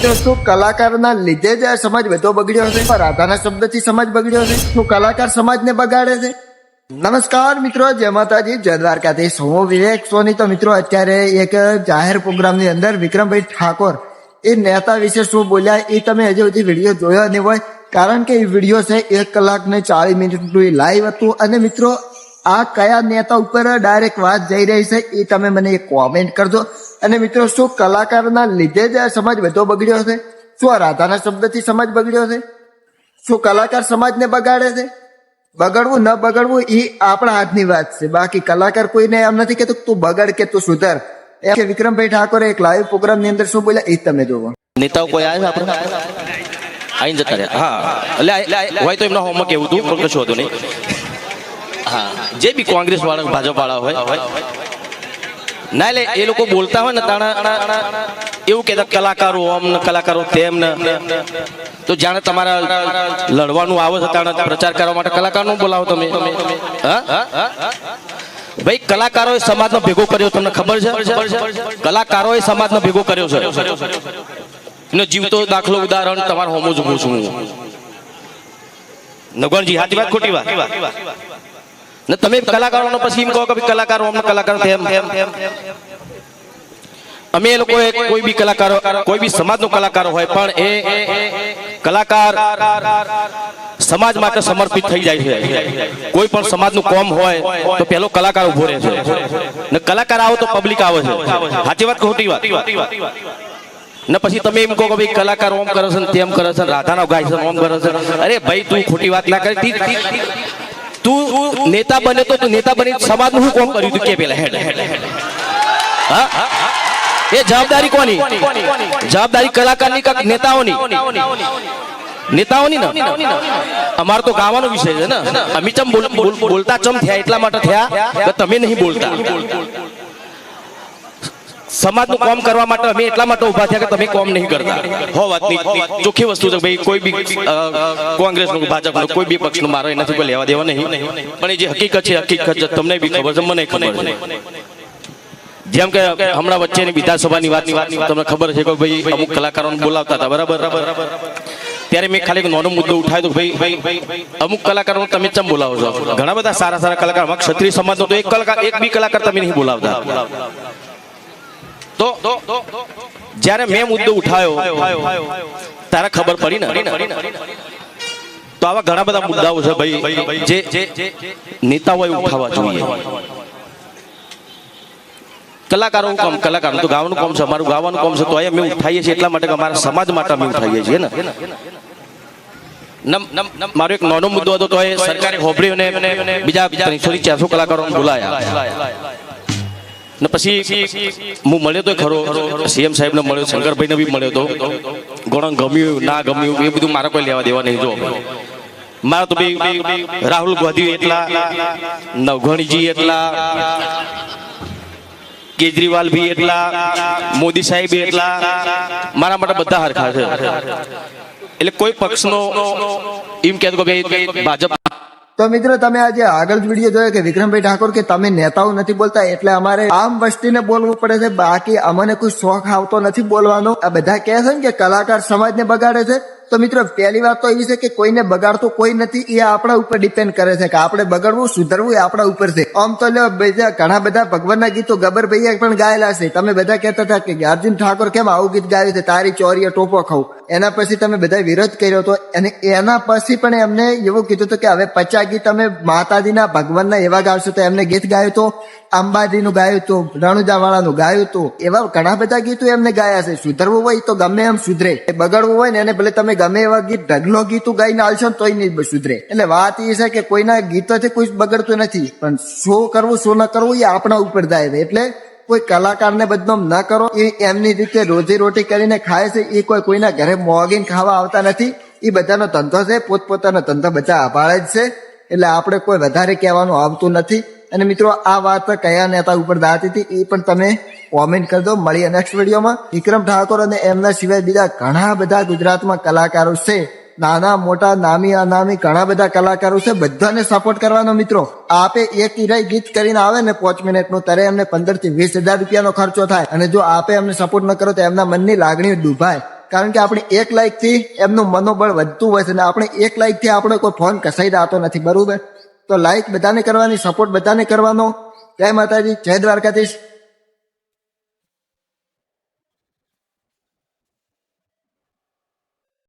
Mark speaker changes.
Speaker 1: શું કલાકારના લીધે જ આ સમાજ બધો બગડ્યો છે પણ રાધાના શબ્દથી સમાજ બગડ્યો છે શું કલાકાર સમાજને બગાડે છે. નમસ્કાર મિત્રો, જય માતાજી, જય દ્વારકાથી હું વિવેક સોની. તો મિત્રો, અત્યારે એક જાહેર પ્રોગ્રામની અંદર વિક્રમભાઈ ઠાકોર, એ નેતા વિશે શું બોલ્યા, એ તમે હજી સુધી વીડિયો જોયો નહીં હોય, કારણ કે એ વીડિયો છે એક કલાક ને ચાલીસ મિનિટનું લાઈવ હતું. અને મિત્રો, આ કયા નેતા ઉપર ડાયરેક્ટ વાત જઈ રહી છે, એ તમે મને કોમેન્ટ કરજો. અને મિત્રો, શું કલાકારના લીધે જ આ સમાજ બધો બગડ્યો છે? શું આ રાધાના શબ્દથી સમાજ બગડ્યો છે? શું કલાકાર સમાજને બગાડે છે? બગડવું ન બગડવું એ આપણા હાથની વાત છે. બાકી કલાકાર કોઈને એમ નથી કે તું બગડ કે તું સુધર. એમ કે વિક્રમભાઈ ઠાકોરે એક લાઈવ પ્રોગ્રામની અંદર શું બોલ્યા? એ તમે જોવો
Speaker 2: નેતાઓ કોઈ આવે આપણે આઈને જતા રહ્યા. હા. એટલે હોય તો એમના હોમવર્ક એવું હતું, પણ હતું નહીં. હા. જે બી કોંગ્રેસ વાળા ભાજપ વાળા હોય ના એટલે એ લોકો બોલતા હોય ને તાણા, એવું કહેતા કલાકારો અમને કલાકારો તેમ ને. તો જાણે તમારા લડવાનું આવે છે તાણે, પ્રચાર કરવા માટે કલાકારનો બોલાવો તમે. ભાઈ, કલાકારોએ સમાજનો ભેગો કર્યો, તમને ખબર છે? કલાકારોએ સમાજનો ભેગો કર્યો છે. એનો જીવતો દાખલો ઉદાહરણ તમારા હોમો જ છું નગણજી હાથી વાત, ખોટી વાત? ને તમે કલાકારોનો પછી એમ કહો કે કલાકારો, અમને કલાકાર તેમ અમે લોકો કોઈ બી કલાકારો, કોઈ બી સમાજનો કલાકારો હોય, પણ એ કલાકાર સમાજ માટે સમર્પિત થઈ જાય છે. કોઈ પણ સમાજનું કોમ હોય, તો પેલો કલાકાર ઊભો રહે છે. ને કલાકાર આવો તો પબ્લિક આવે છે. સાચી વાત ખોટી વાત? ને પછી તમે એમ કહો કે ભાઈ કલાકાર ઓમ કરે છે તેમ કરે છે રાધાનો ગાય છે ઓમ કરે છે. અરે ભાઈ તું ખોટી વાત ના કરી. તું નેતા બને તો તું નેતા બની સમાજનું શું કોમ કર્યું તું? કે પેલા હેડ હા? એ જવાબદારી કોની? જવાબદારી કલાકારની કે નેતાઓની? નેતાઓની ને? અમાર તો ગાવાનો વિષય છે ને. અમે ચમ બોલ- બોલ- બોલતા ચમ થયા? એટલા માટે થયા? તમે નહીં બોલતા? સમાજનું કામ કરવા માટે અમે એટલા માટે ઊભા થયા કે તમે કામ નહીં કરતા. હો વાતની ચોખ્ખી વસ્તુ છે ભાઈ કોઈ બી કોંગ્રેસનું ભાજપનું કોઈ બી પક્ષનું મારો એનાથી કોઈ લેવા દેવા નહીં. પણ એ જે હકીકત છે હકીકત છે તમને બી ખબર છે મને ખબર છે. જેમ કે હમણાં વચ્ચેની વિધાનસભાની વાત તમને ખબર છે કે ભાઈ અમુક કલાકારોને બોલાવતા હતા બરાબર? ત્યારે મેં ખાલી એક નાનો મુદ્દો ઉઠાવ્યો તો ભાઈ ભાઈ અમુક કલાકારો તમે ચમ બોલાવો છો? ઘણા બધા સારા સારા કલાકાર ક્ષત્રિય સમાજનો તો એક કલાકાર એક બી કલાકાર તમે નહીં બોલાવતા. તો જ્યારે મેં મુદ્દો ઉઠાવ્યો તારે ખબર પડી ને? તો આવા ઘણા બધા મુદ્દાઓ છે ભાઈ, જે નેતાઓએ ઉઠાવવા જોઈએ. કલાકારો કામ કલાકાર તો ગાવાનું કામ છે, અમારું ગાવાનું કામ છે, તો એ અમે ઉઠાવીએ છીએ એટલા માટે અમારા સમાજ માટે અમે ઉઠાઈએ છીએ ને? મારો એક નાનો મુદ્દો હતો, તો એ સરકારે હોબળી અને બીજા ત્રણસો થી ચારસો કલાકારો બોલાયા. ને પછી હું મળ્યો તો ખરો સીએમ સાહેબ ને મળ્યો શંકરભાઈ ને બી મળ્યો તો ઘણો ગમ્યું ના ગમ્યું એ બધું મારા કોઈ લેવા દેવા નહીં જો મારા તો રાહુલ ગાંધી એટલા નવઘણીજી એટલા કેજરીવાલ ભી એટલા મોદી સાહેબ એટલા મારા માટે બધા હરખા છે એટલે કોઈ પક્ષનો એમ કહેતો કે ભાઈ ભાજપ
Speaker 1: તો મિત્રો, તમે આજે આગળ વીડિયો જોયો કે વિક્રમભાઈ ઠાકોર કે તમે નેતાઓ નથી બોલતા, એટલે અમારે આમ વસ્તીને બોલવું પડે છે. બાકી અમને કોઈ શોખ આવતો નથી બોલવાનો. આ બધા કહે છે ને કે કલાકાર સમાજને બગાડે છે. તો મિત્રો, પહેલી વાત તો એવી છે કે કોઈને બગાડતો કોઈ નથી. એ આપણા ઉપર ડિપેન્ડ કરે છે કે આપણે બગાડવું, સુધરવું એ આપણા ઉપર છે. આમ તો બીજા ઘણા બધા ભગવાનના ગીતો ગબ્બરભાઈએ પણ ગાયેલા છે. તમે બધા કહેતા હતા કે અર્જુન ઠાકોર કેમ આવું ગીત ગાયું છે? તારી ચોરીએ ટોપો ખાવ એના પછી તમે બધા વિરોધ કર્યો હતો અને એના પછી પણ એમને એવું કીધું હતું કે હવે પચાસ ગીત અમે માતાજીના ભગવાનના એવા ગાવશો તો એમને ગીત ગાયું હતું અંબાજીનું ગાયું હતું રણુજાવાળાનું ગાયું હતું એવા ઘણા બધા ગીતો એમને ગાયા છે. સુધરવું હોય તો ગમે એમ સુધરે. બગડવું હોય ને એને ભલે તમે ગમે એવા ગીત, ઢગલો ગીતો ગાઈને આલશો તોય નહીં સુધરે. એટલે વાત એ છે કે કોઈના ગીતોથી કોઈ બગડતું નથી. પણ શું કરવું, શું ન કરવું એ આપણા ઉપર જાય એટલે કોઈ કલાકારને બદનામ ન કરો, એ એમની રીતે રોજી રોટી કરીને ખાય છે, એ કોઈ કોઈના ઘરે મોગીને ખાવા આવતા નથી. એ બધાનો ધંધો છે, પોતપોતાનો ધંધો બધા અભાળે જ છે. એટલે આપણે કોઈ વધારે કહેવાનું આવતું નથી. અને મિત્રો, આ વાત કયા નેતા ઉપર દાતી હતી, એ પણ તમે કોમેન્ટ કરી દો. મળીએ નેક્સ્ટ વિડીયોમાં વિક્રમ ઠાકોર અને એમના સિવાય બીજા ઘણા બધા ગુજરાતમાં કલાકારો છે. નાના, મોટા, નામી, અનામી, ઘણા બધા કલાકારો છે, બધાને સપોર્ટ કરવાનો મિત્રો. આપે એક ઈરાઈ ગીત કરીને આવે ને પાંચ મિનિટનું, ત્યારે એમને પંદરથી વીસ હજાર રૂપિયાનો ખર્ચો થાય. અને જો આપે એમને સપોર્ટ ન કરો તો એમના મનની લાગણીઓ ડૂબાય. કારણ કે આપણે એક લાઈકથી એમનું મનોબળ વધતું હોય છે અને આપણે એક લાઈકથી આપણે કોઈ ફોન કસાઈ જતો નથી, બરોબર? તો લાઈક બધાને કરવાની સપોર્ટ બધાને કરવાનો. જય માતાજી, જય દ્વારકાધીશ.